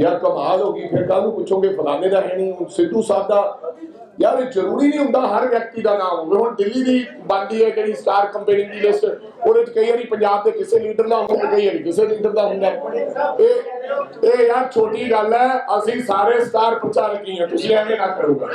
ਯਾਰ ਕਮਾਲ ਹੋ ਗਈ, ਫਿਰ ਕੱਲ ਨੂੰ ਪੁੱਛੋਗੇ ਫਲਾਣੇ ਦਾ ਹੈ ਨਹੀਂ ਸਿੱਧੂ ਸਾਹਿਬ ਦਾ। ਯਾਰ ਇਹ ਜ਼ਰੂਰੀ ਨਹੀਂ ਹੁੰਦਾ ਹਰ ਵਿਅਕਤੀ ਦਾ ਨਾਮ ਹੋਵੇ। ਹੁਣ ਦਿੱਲੀ ਦੀ ਬਣਦੀ ਹੈ ਜਿਹੜੀ ਸਟਾਰ ਕੰਪੇਨਿੰਗ ਦੀ ਲਿਸਟ ਉਹਦੇ ਚ ਕਈ ਵਾਰੀ ਪੰਜਾਬ ਦੇ ਕਿਸੇ ਲੀਡਰ ਦਾ ਹੁੰਦਾ, ਕਈ ਵਾਰੀ ਕਿਸੇ ਲੀਡਰ ਦਾ ਹੁੰਦਾ। ਇਹ ਇਹ ਯਾਰ ਛੋਟੀ ਗੱਲ ਹੈ, ਅਸੀਂ ਸਾਰੇ ਸਟਾਰ ਪ੍ਰਚਾਰਕ ਹੀ ਹਾਂ, ਤੁਸੀਂ ਐਵੇਂ ਨਾ ਕਰੋਗਾ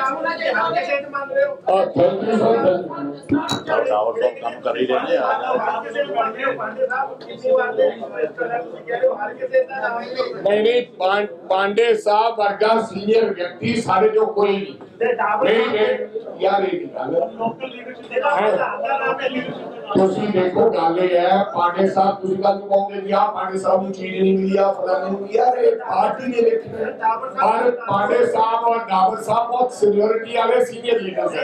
ਜ਼ਿਲ੍ਹਾ ਪ੍ਰਧਾਨ ਦੇ ਕੰਮ ਨਾਲ ਜੇ ਹਾਲ ਕਿਸੇ ਮੰਨ ਰਹੇ ਹੋ ਆ thank you sir thank you tower ਤੋਂ ਕੰਮ ਕਰ ਹੀ ਰਹੇ ਨੇ ਆ ਹਰ ਕਿਸੇ ਨੂੰ ਮੰਨਦੇ ਹੋ ਪਾਂਡੇ ਸਾਹਿਬ ਕਿਸੇ ਵਾਰ ਦੇ ਇਸ ਤਰ੍ਹਾਂ ਤੁਸੀਂ ਕਹਿ ਰਹੇ ਹੋ ਹਰ ਕਿਸੇ ਦਾ ਨਾਮ ਨਹੀਂ ਨਹੀਂ ਨਹੀਂ ਪਾਂ- ਪਾਂਡੇ ਸਾਹਿਬ ਵਰਗਾ ਸੀਨੀਅਰ ਵਿਅਕਤੀ ਸਾਡੇ ਜੋ ਕੋਈ ਨਹੀਂ ਤੇ ਡਾਬਰ ਨਹੀਂ ਨਹੀਂ ਯਾਰ ਇਹ ਨਹੀਂ ਗੱਲ ਲੋਕਲ ਲੀਡਰਸ਼ਿਪ ਦੇ ਪ੍ਰਧਾਨ ਦਾ ਨਾਮ ਹੈ leadership ਦਾ ਨਾਮ। ਤੁਸੀਂ ਦੇਖੋ ਗੱਲ ਇਹ ਹੈ ਪਾਂਡੇ ਸਾਹਿਬ ਤੁਸੀਂ ਗੱਲ ਨੂੰ ਕਹੋਗੇ ਵੀ ਆ ਪਾਂਡੇ ਸਾਹਿਬ ਨੂੰ ਚੀਜ਼ ਨਹੀਂ ਮਿਲੀ ਆ ਫਲਾਣੇ ਨੂੰ ਯਾਰ ਇਹ ਪਾਰਟੀ ਨੇ ਲਿਖੀ ਹੈ ਪਰ ਪਾਂਡੇ ਸਾਹਿਬ ਔਰ ਡਾਬਰ ਸਾਹਿਬ ਬਹੁਤ ਸੀਨੀਅਰਿਟੀ ਵਾਲੇ ਸੀਨੀਅਰ ਲੀਡਰਸ ਹੈ।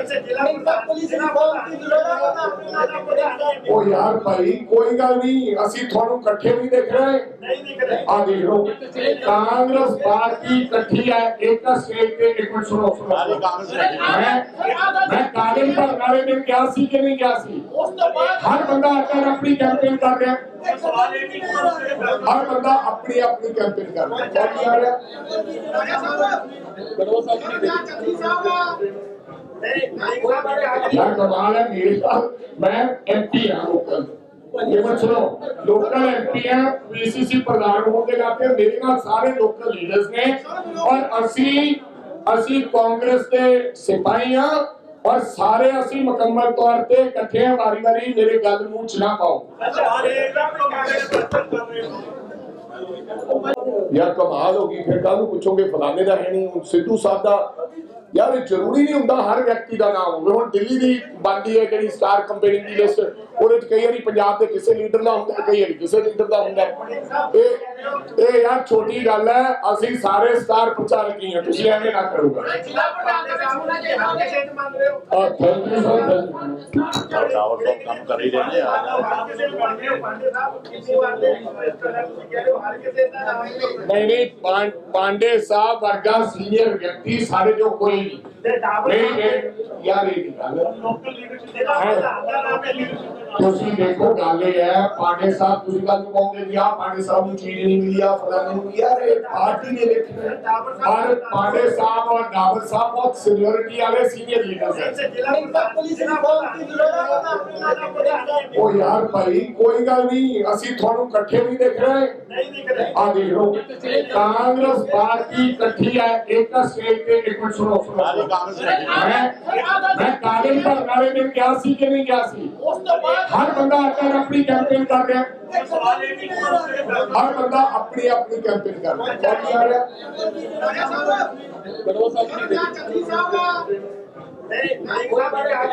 ਉਹ ਯਾਰ ਭਾਈ ਕੋਈ ਗੱਲ ਨਹੀਂ ਅਸੀਂ ਤੁਹਾਨੂੰ ਇਕੱਠੇ ਵੀ ਦੇਖ ਰਹੇ। ਨਹੀਂ ਦਿਖ ਰਹੇ ਆ ਦੇਖ ਲਓ ਕਾਂਗਰਸ ਪਾਰਟੀ ਇਕੱਠੀ ਹੈ ਇੱਕ ਸਟੇਜ ਤੇ ਇੱਕ ਮਿੰਟ ਸੁਣੋ ਸੁਣੋ ਸਾਰੀ ਕਾਂਗਰਸ ਨੇ ਮੈਂ ਮੈਂ ਕਾਗਜ਼ ਭਰਨ ਵਾਲੇ ਦਿਨ ਗਿਆ ਸੀ ਕਿ ਨਹੀਂ ਗਿਆ ਸੀ ਉਸ ਤੋਂ ਬਾਅਦ ਹਰ ਬੰਦਾ ਆਪਣੀ ਆਪਣੀ ਕੈਂਪੇਨ ਕਰ ਰਿਹਾ ਇੱਕ ਸਵਾਲ ਇਹ ਵੀ ਕਰੋ ਹਰ ਬੰਦਾ ਆਪਣੀ ਆਪਣੀ ਆ ਇਹ ਮਤ ਸੁਣੋ ਲੋਕਲ ਐਮਪੀ ਹਾਂ ਪੀਸੀਸੀ ਪ੍ਰਧਾਨ ਹੋਣ ਦੇ ਨਾਤੇ ਮੇਰੇ ਨਾਲ ਸਾਰੇ ਲੋਕਲ ਲੀਡਰਸ ਨੇ ਔਰ ਅਸੀਂ ਅਸੀਂ ਕਾਂਗਰਸ ਦੇ ਸਿਪਾਹੀ ਹਾਂ ਔਰ ਸਾਰੇ ਅਸੀਂ ਮੁਕੰਮਲ ਤੌਰ ਤੇ ਇਕੱਠੇ ਹਾਂ ਵਾਰੀ ਵਾਰੀ ਮੇਰੇ ਗੱਲ ਮੂੰਹ ਚ ਨਾ ਪਾਓ। ਯਾਰ ਕਮਾਲ ਹੋ ਗਈ ਫਿਰ ਕੱਲ ਨੂੰ ਪੁੱਛੋਗੇ ਫਲਾਣੇ ਦਾ ਹੈ ਨਹੀਂ ਸਿੱਧੂ ਸਾਹਿਬ ਦਾ ਯਾਰ ਇਹ ਜ਼ਰੂਰੀ ਨਹੀਂ ਹੁੰਦਾ ਹਰ ਵਿਅਕਤੀ ਦਾ ਨਾਮ। ਹੋਵੇ ਹੁਣ ਦਿੱਲੀ ਦੀ ਬਣਦੀ ਹੈ ਜਿਹੜੀ ਸਟਾਰ ਕੰਪੇਨਿੰਗ ਦੀ ਲਿਸਟ ਉਹਦੇ ਚ ਕਈ ਵਾਰੀ ਪੰਜਾਬ ਦੇ ਕਿਸੇ ਲੀਡਰ ਦਾ ਹੁੰਦਾ ਕਈ ਵਾਰੀ ਕਿਸੇ ਲੀਡਰ ਦਾ ਹੁੰਦਾ ਹੈ। ਇਹ ਇਹ ਯਾਰ ਛੋਟੀ ਗੱਲ ਹੈ ਅਸੀਂ ਸਾਰੇ ਸਟਾਰ ਪ੍ਰਚਾਰਕ ਹੀ ਹਾਂ ਤੁਸੀਂ ਐਵੇਂ ਨਾ ਕਰੋਗਾ ਜ਼ਿਲ੍ਹਾ ਪ੍ਰਧਾਨ ਦੇ ਮੰਨ ਰਹੇ ਹੋ ਆ ਥੈਂਕ ਯੂ ਸਰ ਟਾਵਰ ਤੋਂ ਕੰਮ ਕਰ ਹੀ ਰਹੇ ਨੇ ਨਹੀਂ ਨਹੀਂ ਪਾਂਡੇ ਸਾਹਿਬ ਵਰਗਾ ਸੀਨੀਅਰ ਵਿਅਕਤੀ ਸਾਡੇ ਜੋ ਕੋਈ ਨਹੀਂ। ਨਹੀਂ ਯਾਰ ਇਹ ਗੱਲ। ਤੁਸੀਂ ਦੇਖੋ ਗੱਲ ਇਹ ਹੈ ਪਾਂਡੇ ਸਾਹਿਬ ਤੁਸੀਂ ਗੱਲ ਨੂੰ ਕਹੋਗੇ ਵੀ ਆ ਪਾਂਡੇ ਸਾਹਿਬ ਨੂੰ ਚੀਜ਼ ਨਹੀਂ ਮਿਲੀ ਆ ਫਲਾਣੇ ਨੂੰ ਯਾਰ ਇਹ ਪਾਰਟੀ ਨੇ ਹੈ ਪਰ ਪਾਂਡੇ ਸਾਹਿਬ ਔਰ ਡਾਬਰ ਸਾਹਿਬ ਬਹੁਤ ਸੀਨੀਅਰਿਟੀ ਵਾਲੇ ਸੀਨੀਅਰ ਲੀਡਰਸ ਹੈ ਉਹ ਯਾਰ ਭਾਈ ਕੋਈ ਗੱਲ ਨਹੀਂ ਅਸੀਂ ਤੁਹਾਨੂੰ ਇਕੱਠੇ ਵੀ ਦੇਖ ਰਹੇ। ਨਹੀਂ ਦਿਖ ਰਹੇ ਆ ਦੇਖ ਲਓ ਕਾਂਗਰਸ ਪਾਰਟੀ ਇਕੱਠੀ ਹੈ ਇੱਕ ਸਟੇਜ ਤੇ ਇੱਕ ਮਿੰਟ ਸੁਣੋ। ਮੈਂ ਮੈਂ ਕਾਗਜ਼ ਭਰਨ ਵਾਲੇ ਦਿਨ ਗਿਆ ਸੀ ਕਿ ਨਹੀਂ ਗਿਆ ਸੀ? ਉਸ ਤੋਂ ਬਾਅਦ ਹਰ ਬੰਦਾ ਆਪਣੀ ਆਪਣੀ ਕੈਂਪੇਨ ਕਰ ਰਿਹਾ। ਕਰੋ ਹਰ ਬੰਦਾ ਆਪਣੀ ਆਪਣੀ ਕੈਂਪੇਨ ਕਰ ਰਿਹਾ। ਕਿਆ ਕੀ ਆ ਰਿਹਾ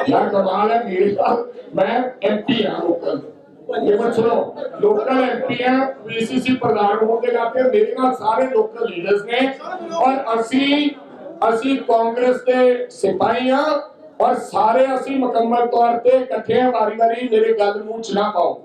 ਯਾਰ ਕਮਾਲ ਹੈ ਮੇਰੇ ਨਾਲ। ਮੈਂ ਐਮਪੀ ਹਾਂ ਲੋਕਲ ਇਹ ਮਤ ਸੁਣੋ ਲੋਕਲ ਐਮਪੀ ਹਾਂ ਪੀਸੀਸੀ ਪ੍ਰਧਾਨ ਹੋਣ ਦੇ ਨਾਤੇ ਮੇਰੇ ਨਾਲ ਸਾਰੇ ਲੋਕਲ ਲੀਡਰਸ ਨੇ। ਔਰ ਅਸੀਂ ਅਸੀਂ ਕਾਂਗਰਸ ਦੇ ਸਿਪਾਹੀ ਹਾਂ ਔਰ ਸਾਰੇ ਅਸੀਂ ਮੁਕੰਮਲ ਤੌਰ ਤੇ ਇਕੱਠੇ ਹਾਂ, ਵਾਰੀ ਵਾਰੀ ਮੇਰੇ ਗੱਲ ਨੂੰ ਚ ਨਾ ਪਾਓ।